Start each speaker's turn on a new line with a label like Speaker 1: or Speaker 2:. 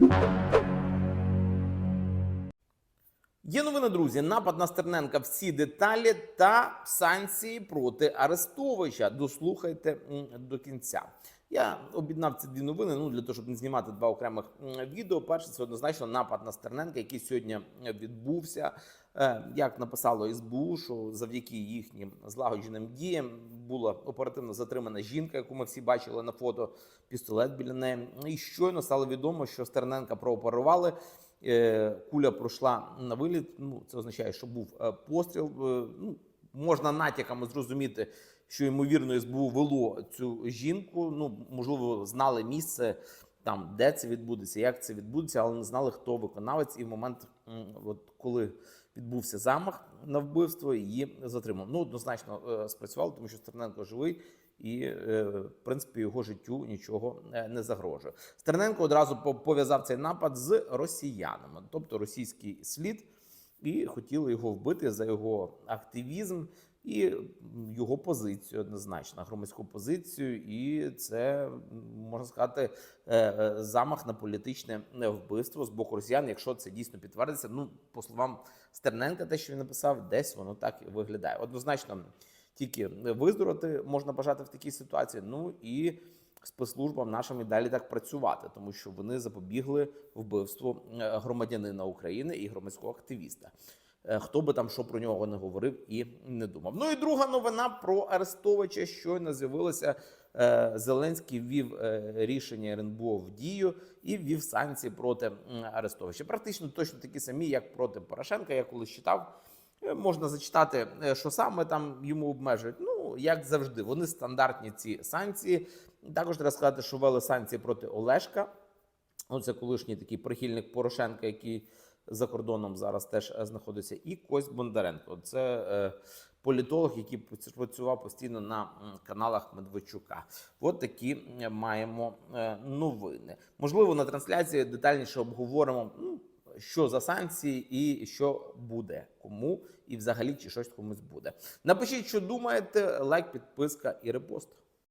Speaker 1: Música Є новини, друзі. Напад на Стерненка. Всі деталі та санкції проти Арестовича. Дослухайте до кінця. Я об'єднав ці дві новини. Ну для того, щоб не знімати два окремих відео. Перше, це однозначно напад на Стерненка, який сьогодні відбувся. Е, Як написало СБУ, що завдяки їхнім злагодженим діям була оперативно затримана жінка, яку ми всі бачили на фото, пістолет біля неї. І щойно стало відомо, що Стерненка прооперували. Е, Куля пройшла на виліт. Ну це означає, що був е, постріл. Е, Ну можна натяками зрозуміти, що ймовірно СБУ вело цю жінку. Ну можливо, знали місце там, де це відбудеться, як це відбудеться, але не знали, хто виконавець. І в момент, от коли відбувся замах на вбивство, її затримав. Ну однозначно е, спрацювало, тому що Стерненко живий. І, е, в принципі, його життю нічого е, не загрожує. Стерненко одразу по- пов'язав цей напад з росіянами, тобто російський слід, і хотіли його вбити за його активізм і його позицію, однозначно, громадську позицію. І це можна сказати е, е, замах на політичне е, вбивство з боку росіян, якщо це дійсно підтвердиться. Ну, по словам Стерненка, те, що він написав, десь воно так і виглядає. Однозначно, тільки виздорoti можна бажати в такій ситуації. Ну і спецслужбам нашим і далі так працювати, тому що вони запобігли вбивству громадянина України і громадського активіста. Е, Хто би там що про нього не говорив і не думав. Ну і друга новина про Арестовича. Щойно з'явилася. Е, Зеленський ввів е, рішення РНБО в дію і ввів санкції проти Арестовича. Практично точно такі самі, як проти Порошенка. Я колись читав. Можна зачитати, що саме там йому обмежують. Ну, як завжди, вони стандартні ці санкції. Також треба сказати, що ввели санкції проти Олешка. Ну, це колишній такий прихильник Порошенка, який за кордоном зараз теж е, знаходиться, і Кость Бондаренко. Це е, політолог, який працював постійно на каналах Медведчука. От такі маємо е, новини. Можливо, на трансляції детальніше обговоримо. Ну, що за санкції і що буде кому, і взагалі чи щось комусь буде. Напишіть, що думаєте, лайк, підписка і репост.